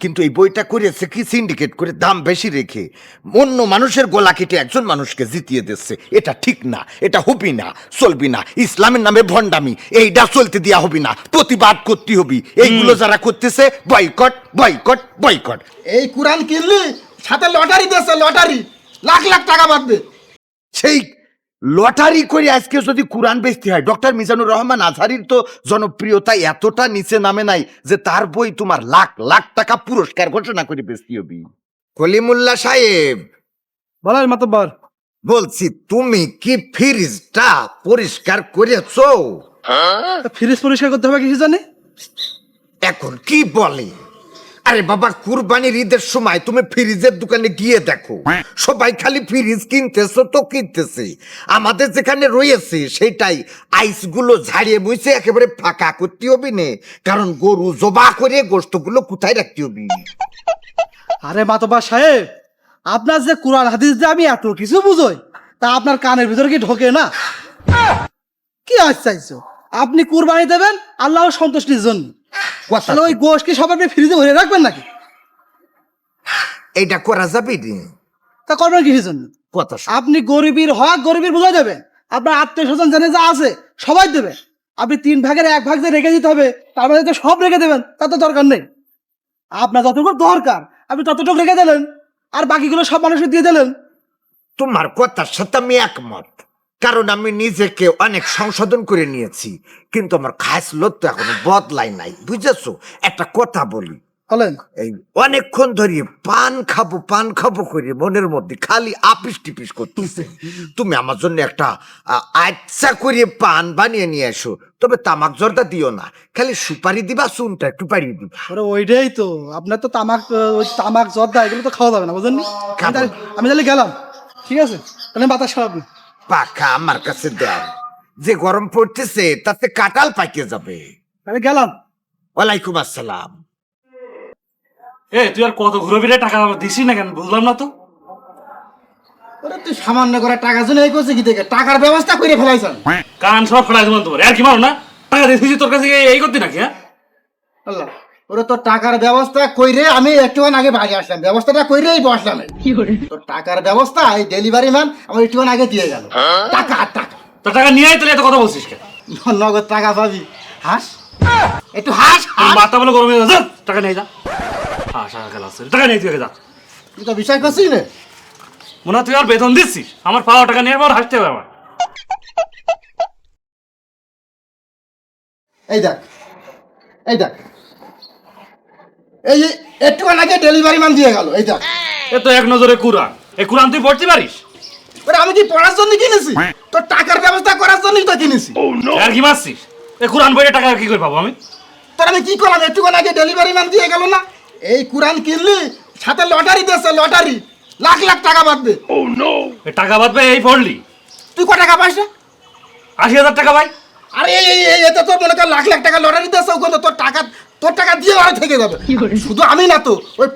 কিন্তু এই বইটা করেছে কি সিন্ডিকেট করে দাম বেশি রেখে অন্য মানুষের গোলা কেটে একজন মানুষকে জিতিয়ে দিচ্ছে? এটা ঠিক না এটা হবি না চলবি না ইসলামের নামে ভণ্ডামি এইটা চলতে দেওয়া হবি না প্রতিবাদ করতে হবি। এইগুলো যারা করতেছে বয়কট বয়কট বয়কট এই কোরআন কিনলি সাথে লটারি দিয়েছে লটারি লাখ লাখ টাকা বাঁধবে। সেই লটারি করে আজকে যদি কোরআন বেচতে হয় ডক্টর মিজানুর রহমান আজহারির তো জনপ্রিয়তা এতটা নিচে নামে নাই যে তার বই তোমার লাখ লাখ টাকা পুরস্কার ঘোষণা করে বেচতে হবে। কলিমুল্লাহ সাহেব। বলেন মাতব্বর। বলছি তুমি কি ফ্রিজটা পরিষ্কার করেছ? ফ্রিজ পরিষ্কার করতে হবে কিছু জানে? এখন কি বলে? আরে বাবা কুরবানির ঈদের সময় তুমি ফ্রিজের দোকানে গিয়ে দেখো। সবাই খালি ফ্রিজ কিনতেছে তো কিনতেছে। আমাদের যেখানে রয়েছে সেটাই আইসগুলো ঝাড়িয়ে মুছে একেবারে ফাঁকা করতে হবে না। কারণ গরু জবা করে গোস্তগুলো কোথায় রাখতে হবে? আরে মাতব্বর সাহেব আপনার যে কোরআন হাদিস যে আমি এত কিছু বুঝোই তা আপনার কানের ভিতরে কি ঢোকে না? কি আজ চাইছো আপনি কুরবানি দেবেন আল্লাহ সন্তুষ্টির জন্য। তাহলে ওই গোশ কি সব আপনি ফ্রিজে ভরে রাখবেন নাকি? এইটা করা যাবে তা করবেন কিসের জন্য? কথা আপনি গরিবের হক গরিবের বুঝাই দেবেন আপনার আত্মীয় স্বজন জেনে যা আছে সবাই দেবে। আপনি তিন ভাগের এক ভাগ যে রেখে দিতে হবে তার মধ্যে সব রেখে দেবেন তা তো দরকার নেই। আপনার যতটুকু দরকার আপনি ততটুকু রেখে দিলেন আর বাকিগুলো সব মানুষকে দিয়ে দিলেন। তোমার কথার সাথে আমি একমত। কারণ আমি নিজেকে অনেক সংশোধন করে নিয়েছি কিন্তু আমার খাস লোক তো এখনও বদলাই নাই বুঝেছ? একটা কথা বলি। বলেন। এই অনেকক্ষণ ধরে পান খাব পান খাব করে মনের মধ্যে খালি আপিস টিপিস করতেছে। তুমি আমার জন্য একটা আচ্ছা করে পান বানিয়ে নিয়ে এসো তবে তামাক জর্দা দিও না খালি সুপারি দিবা চুনটা একটু পাড়িয়ে দিবা। ওইটাই তো আপনার তো তামাক ওই তামাক জর্দা এগুলো তো খাওয়া যাবে না বুঝলেন আমি তাহলে- গেলাম ঠিক আছে? তাহলে বাতাস না পাখা আমার কাছে দেয় যে গরম পড়তেছে তাতে কাটাল পাইকে যাবে। তাহলে গেলাম। ওয়ালাইকুম আসসালাম। এ তুই আর কত ঘুরবি রে? টাকা আমার দিছিস না কেন? বুঝলাম না তো। ওরে তুই সামান্য করে টাকা জন্য এই করছে কি থেকে? টাকার ব্যবস্থা করে ফেলাইছেন কান সব ফেলাই তোমার। আর কি মারো না? টাকা দিয়েছি তোর কাছে এই করতে নাকি হ্যাঁ? আল্লাহ। ওরে তোর টাকার ব্যবস্থা কইরে আমি একটুখান আগে বাড়ি আসলাম। ব্যবস্থাটা কইরেই বসলাম। তোর টাকার ব্যবস্থা এই ডেলিভারি ম্যান আমার একটুখান আগে দিয়ে গেল। টাকা টাকা। তোর টাকা নিয়ে তাহলে এত কথা বলছিস কেন? নগদ টাকা পাবি। হাস। একটু হাস হাস। মাথা বলে গরম যাচ্ছে টাকা নিয়ে যা। সারা আছে টাকা নিয়ে তুই আগে যা। তুই তো বিশ্বাস করছিস না। মনে তুই আর বেতন দিচ্ছিস? আমার পাওয়া টাকা নিয়ে আমার হাসতে হবে আমার এই দেখ এই দেখ। এই একটুখান আগে ডেলিভারি ম্যান দিয়ে গেল এই দেখ। এ তো এক নজরে কুরআন। এই কুরআন তুই পড়তে পারিস? ওরে আমি কি পড়ার জন্য কিনেছি তোর টাকার ব্যবস্থা করার জন্যই তো কিনেছি। আর কি মারছিস? এই কুরআন বইয়ে টাকা কি করে পাবো আমি? তোর আমি কি করলাম? একটুখান আগে ডেলিভারি ম্যান দিয়ে গেল না? এই কোরআন কিনলি সাথে লটারি দিয়েছে লটারি লাখ লাখ টাকা বাঁধবে। এই টাকা বাদ এই পড়লি। তুই ক টাকা পাইছ আশি হাজার টাকা ভাই। আরে এই এই এই এতে তোর মনে কর লাখ লাখ টাকা লটারি দিয়েছে ওখানে তোর টাকা তোর টাকা দিয়ে আরও থেকে যাবে। শুধু আমি না তো ওই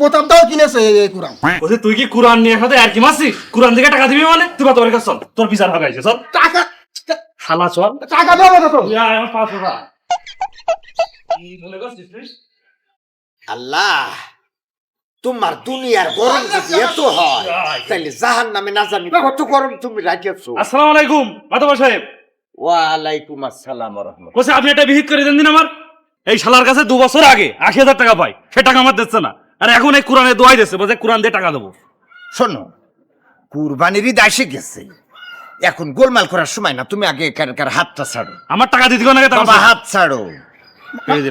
কিনেছে এই- কোরআন। বলছি তুই কি কুরআন নিয়ে সাথে আর কি মারছিস? কুরআন থেকে টাকা দিবি মানে? তুই তোর কাছে চল তোর বিচার হবে আইছে চল। টাকা শালা চল। টাকা দেবো না তো। আমার পাঁচ হাজার? আল্লাহ তোমার দুনিয়ার গরম যদি এত হয় তাহলে জাহান নামে না জানি কত গরম তুমি রাখিয়েছো। আসসালামু আলাইকুম মাতবা সাহেব। ওয়ালাইকুম আসসালাম রহমত বলছে আপনি একটা বিহিত করে দেন দিন আমার। এই শালার কাছে দু বছর আগে আশি হাজার টাকা পাই সে টাকা আমার দিচ্ছে না। আর এখন এই কোরআনে দোয়াই দিচ্ছে বলছে কোরআন দিয়ে টাকা দেবো। শোনো কুরবানির ঈদ এসে গেছে। এখন গোলমাল করার সময় না তুমি আগে এখানকার হাতটা ছাড়ো। আমার টাকা দিতে না বাবা হাত ছাড়ো।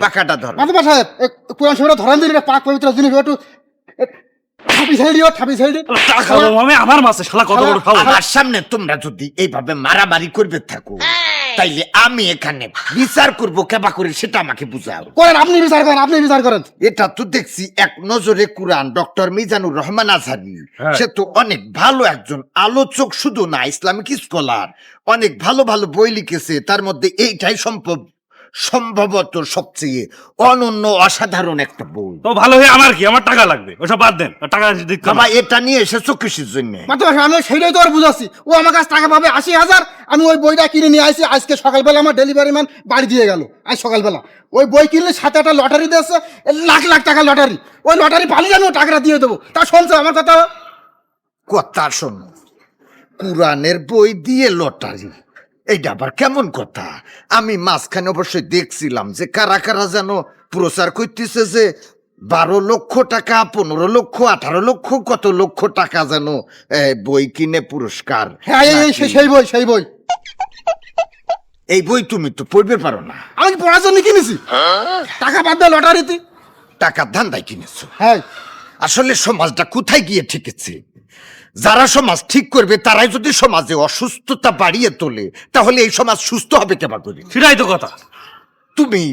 পাখাটা ধরো। মাধবা সাহেব কোরআন শরীরে ধরান দিন পাক পবিত্র জিনিস একটু আমার মাসে শালা কত বড় খাব আমার সামনে তোমরা যদি এইভাবে মারামারি করবে থাকো। তাইলে আমি এখানে বিচার করব কেবা করে সেটা আমাকে বুঝাও। করেন আপনি বিচার করেন আপনি বিচার করেন। এটা তো দেখছি এক নজরে কোরআন ডক্টর মিজানুর রহমান আজহারি। হ্যাঁ। সে তো অনেক ভালো একজন আলোচক শুধু না ইসলামিক স্কলার অনেক ভালো ভালো বই লিখেছে তার মধ্যে এইটাই সম্ভব। সম্ভবত সবচেয়ে অনন্য অসাধারণ একটা বই। তো ভালো হয়ে আমার কি? আমার টাকা লাগবে। ওসব বাদ দেন। টাকা দিতে বাবা এটা নিয়ে এসেছ কিসের জন্য? মাত্র আমি সেইটাই তো আর বুঝাচ্ছি। ও আমার কাছে টাকা পাবে আশি হাজার। আমি ওই বইটা কিনে নিয়ে আসি আজকে সকালবেলা আমার ডেলিভারি ম্যান বাড়ি দিয়ে গেল। আজ সকালবেলা। ওই বই কিনলে সাথে একটা লটারি দিয়েছে। লাখ লাখ টাকা লটারি ওই লটারি পালিয়ে আমি টাকাটা দিয়ে দেবো। তা শুনছো আমার কথা। কথা শোনো। কোরআনের বই দিয়ে লটারি এইটা আবার কেমন কথা? আমি মাঝখানে অবশ্যই দেখছিলাম যে কারা কারা যেন প্রচার করতেছে যে বারো লক্ষ টাকা পনেরো লক্ষ আঠারো লক্ষ কত লক্ষ টাকা যেন বই কিনে পুরস্কার হ্যাঁ সেই- বই সেই বই। এই বই তুমি তো পড়বে পারো না। আমি পড়ার জন্য কিনেছি? টাকা বাদ দেয় লটারিতে। টাকার ধান্দায় কিনেছো। হ্যাঁ। আসলে সমাজটা কোথায় গিয়ে ঠেকেছে? যারা সমাজ ঠিক করবে তারাই যদি সমাজে অসুস্থতা বাড়িয়ে তোলে তাহলে এই সমাজ সুস্থ হবে কেবা করে সেটাই তো কথা। তুমি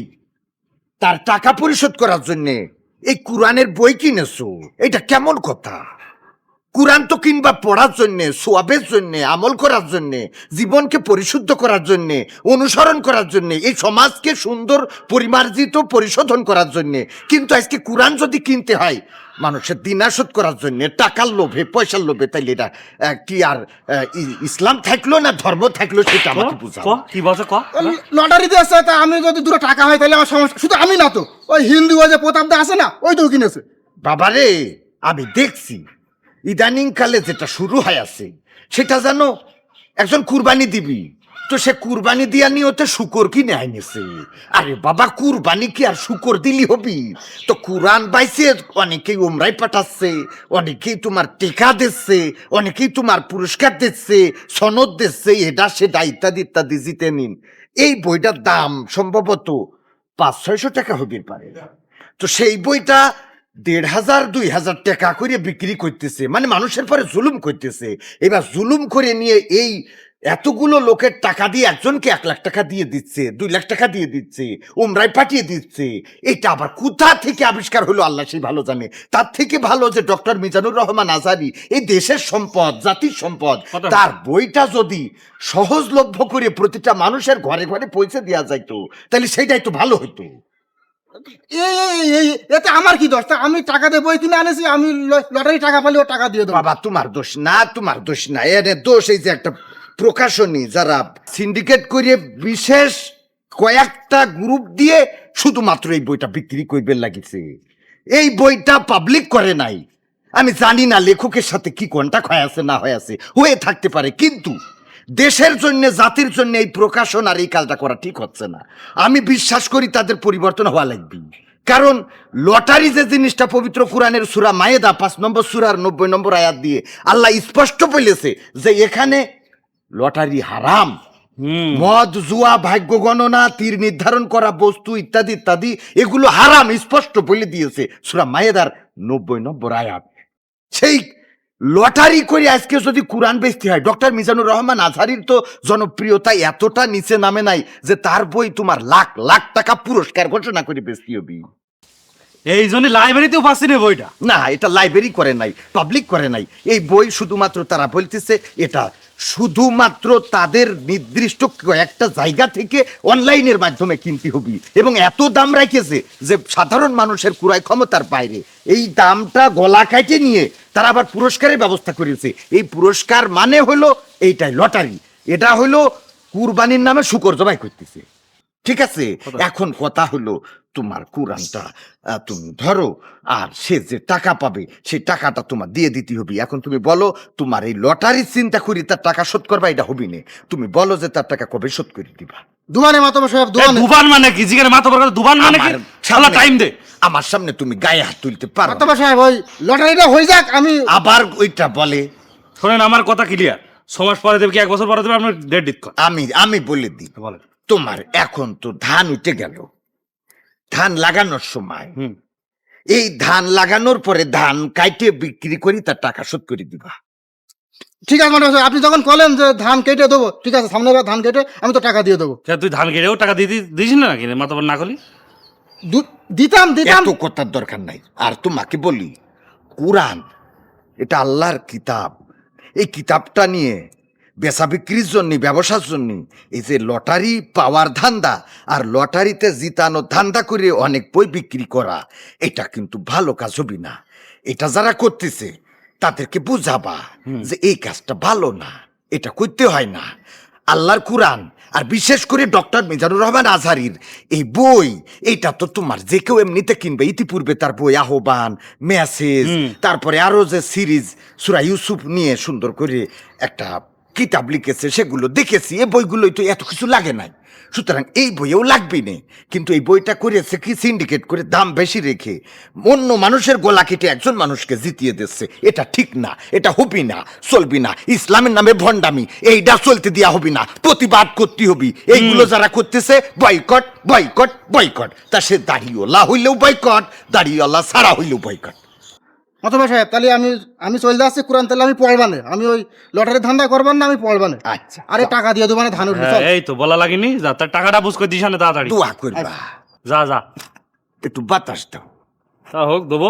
তার টাকা পরিশোধ করার জন্য এই কোরআনের বই কিনেছো এটা কেমন কথা? কোরআন তো কিনবা পড়ার জন্য সোয়াবের জন্য আমল করার জন্য জীবনকে পরিশুদ্ধ করার জন্য অনুসরণ করার জন্য এই সমাজকে সুন্দর পরিমার্জিত পরিশোধন করার জন্য। কিন্তু আজকে কোরআন যদি কিনতে হয় মানুষের দিনাশোধ করার জন্য টাকার লোভে পয়সার লোভে তাইলে এটা কি আর ইসলাম থাকল না ধর্ম থাকল সেটা আমাকে বুঝাও। কি বলছে ক? লটারি দিয়েছে তা আমি যদি দুটো টাকা হয় তাহলে আমার সমস্যা শুধু আমি না তো ওই হিন্দু ওই যে প্রতাপদা আছে না ওই তো কিনেছে। বাবারে আমি দেখছি ইদানিং কালে যেটা শুরু হয় আছে সেটা জানো একজন কুরবানি দিবি। তো সে কুরবানি দিয়া নিয়ে ওতে শুকর কি নেয় আইনেছে আরে বাবা, কুরবানি কি আর শুকর দিলি হবি? তো কুরআন বাইছে, অনেকেই উমরাই পাঠাচ্ছে, অনেকেই তোমার টিকা দিচ্ছে, অনেকেই তোমার পুরস্কার দিচ্ছে, সনদ দিচ্ছে, এটা সেটা ইত্যাদি ইত্যাদি জিতে নিন। এই বইটার দাম সম্ভবত পাঁচ, ছয়শো টাকা হবির পারে। তো সেই বইটা দেড় হাজার, দুই হাজার টাকা করে বিক্রি করতেছে মানে মানুষের পরে জুলুম করতেছে। এবার জুলুম করে নিয়ে এই এতগুলো লোকের টাকা দিয়ে একজনকে এক লাখ টাকা দিয়ে দিচ্ছে দুই লাখ টাকা দিয়ে দিচ্ছে উমরায় পাঠিয়ে দিচ্ছে। এটা আবার কোথা থেকে আবিষ্কার হলো আল্লাহ সেই ভালো জানে। তার থেকে ভালো যে ডক্টর মিজানুর রহমান আজারি এই দেশের সম্পদ জাতির সম্পদ তার বইটা যদি সহজলভ্য করে প্রতিটা মানুষের ঘরে ঘরে পৌঁছে দেওয়া যাইতো তাহলে সেইটাই তো ভালো হতো এই এই- এই এতে আমার কি দোষ? আমি টাকা দিয়ে বই কিনে আনেছি আমি লটারি টাকা পালে ও টাকা দিয়ে দেবো। বাবা তোমার দোষ না তোমার দোষ না। এর দোষ এই যে একটা প্রকাশনী, যারা সিন্ডিকেট করে বিশেষ কয়েকটা গ্রুপ দিয়ে শুধুমাত্র এই বইটা বিক্রি করবে লাগিছে। এই বইটা পাবলিক করে নাই। আমি জানি না লেখকের সাথে কি কন্টাক্ট হয়ে আছে, না হয়ে আছে, হয়ে থাকতে পারে, কিন্তু দেশের জন্য, জাতির জন্য এই প্রকাশন আর এই কাজটা করা ঠিক হচ্ছে না। আমি বিশ্বাস করি তাদের পরিবর্তন হওয়া লাগবে। কারণ লটারি যে জিনিসটা পবিত্র কোরআনের সুরা মায়েদা, পাঁচ নম্বর সুরার নব্বই নম্বর আয়াত দিয়ে আল্লাহ স্পষ্ট বলেছে যে এখানে লটারি হারাম। মদ জুয়া ভাগ্য গণনা তীর নির্ধারণ করা বস্তু ইত্যাদি ইত্যাদি এগুলো হারাম স্পষ্ট বলে দিয়েছে সুরা মায়েদার নব্বই নম্বর আয়াত। সেই লটারি করে আজকে যদি কোরআন বেচতে হয় ডক্টর মিজানুর রহমান আজহারির তো জনপ্রিয়তা এতটা নিচে নামে নাই যে তার বই তোমার লাখ লাখ টাকা পুরস্কার ঘোষণা করে বেচতে হবে। এই জন্য লাইব্রেরিতেও পাচ্ছি না বইটা। না এটা লাইব্রেরি করে নাই পাবলিক করে নাই। এই বই শুধুমাত্র তারা বলতেছে এটা শুধুমাত্র তাদের নির্দিষ্ট একটা জায়গা থেকে অনলাইনের মাধ্যমে কিনতে হবে। এবং এত দাম রাখেছে যে সাধারণ মানুষের ক্রয় ক্ষমতার বাইরে। এই দামটা গলা কাটে নিয়ে তারা আবার পুরস্কারের ব্যবস্থা করেছে। এই পুরস্কার মানে হলো এইটাই, লটারি। এটা হলো কুরবানির নামে শুকর জবাই করতেছে। ঠিক আছে? এখন কথা হলো তোমার কোরআনটা তুমি ধরো আর সে যে টাকা পাবে সেই টাকাটা তোমার দিয়ে দিতে হবে। এখন তুমি বলো তোমার এই লটারির চিন্তা করি তার টাকা শোধ করবা এটা হবি না। তুমি বলো যে তার টাকা কবে শোধ করে দিবা। দুবানে মাতব সাহেব দুবানে দুবান মানে কি? জিগারে মাথা বড় দুবান মানে কি? শালা টাইম দে। আমার সামনে তুমি গায়ে হাত তুলতে পারো মাতব সাহেব ওই লটারিটা হয়ে যাক আমি আবার ওইটা বলে। শোনেন আমার কথা ক্লিয়ার ছমাস পরে দেবে কি এক বছর পরে দেবে আপনার ডেট দিত আমি আমি বলে দিই। বলেন। তোমার এখন তো ধান উঠে গেল। ধান লাগানোর সময়। হুম। এই ধান লাগানোর পরে ধান কাইটে বিক্রি করি তার টাকা শোধ করে দিবা। ঠিক আছে আপনি যখন বলেন যে ধান কেটে দেবো ঠিক আছে সামনে বার ধান কেটে আমি তো টাকা দিয়ে দেবো। তুই ধান কেটেও টাকা দিয়ে দিস না নাকি? মাথা না করলি? দু- দিতাম দিতাম। এত কথার দরকার নাই। আর তোমাকে বলি কোরআন এটা আল্লাহর কিতাব। এই কিতাবটা নিয়ে বেচা বিক্রির জন্য ব্যবসার জন্য। এই যে লটারি পাওয়ার ধান্দা আর লটারিতে জিতানো ধান্দা করে অনেক বই বিক্রি করা এটা কিন্তু ভালো কাজ হবি না। এটা যারা করতেছে তাদেরকে বুঝাবা যে এই কাজটা ভালো না এটা করতে হয় না। আল্লাহর কুরআন আর বিশেষ করে ডক্টর মিজানুর রহমান আজহারির এই বই এইটা তো তোমার যে কেউ এমনিতে কিনবে ইতিপূর্বে তার বই আহ্বান মেসেজ তারপরে আরও যে সিরিজ সুরা ইউসুফ নিয়ে সুন্দর করে একটা কিতাব লিখেছে সেগুলো দেখেছি এই বইগুলোই তো এত কিছু লাগে নাই। সুতরাং এই বইয়েও লাগবে না। কিন্তু এই বইটা করেছে কি? সিন্ডিকেট করে দাম বেশি রেখে অন্য মানুষের গোলা কেটে একজন মানুষকে জিতিয়ে দিচ্ছে। এটা ঠিক না এটা হবি না চলবি না। ইসলামের নামে ভণ্ডামি এইটা চলতে দেওয়া হবি না। প্রতিবাদ করতে হবি। এইগুলো যারা করতেছে বয়কট বয়কট বয়কট তা সে দাড়িওয়ালা হইলেও বয়কট দাড়িওয়ালা ছাড়া হইলেও বয়কট অথবা সাহেব তাহলে আমি আমি চলে যাচ্ছি কোরআন তাহলে আমি পড়বানে আমি ওই লটারির ধান্দা করবার না আমি পড়বানে আচ্ছা আরে টাকা দিয়ে দেবো মানে ধান উঠবে হ্যাঁ, এই তো বলা লাগেনি যা তার টাকাটা বুঝ করে দিস না তাড়াতাড়ি। দোয়া করবা। যা যা। একটু বাতাস দাও। তা হোক দেবো।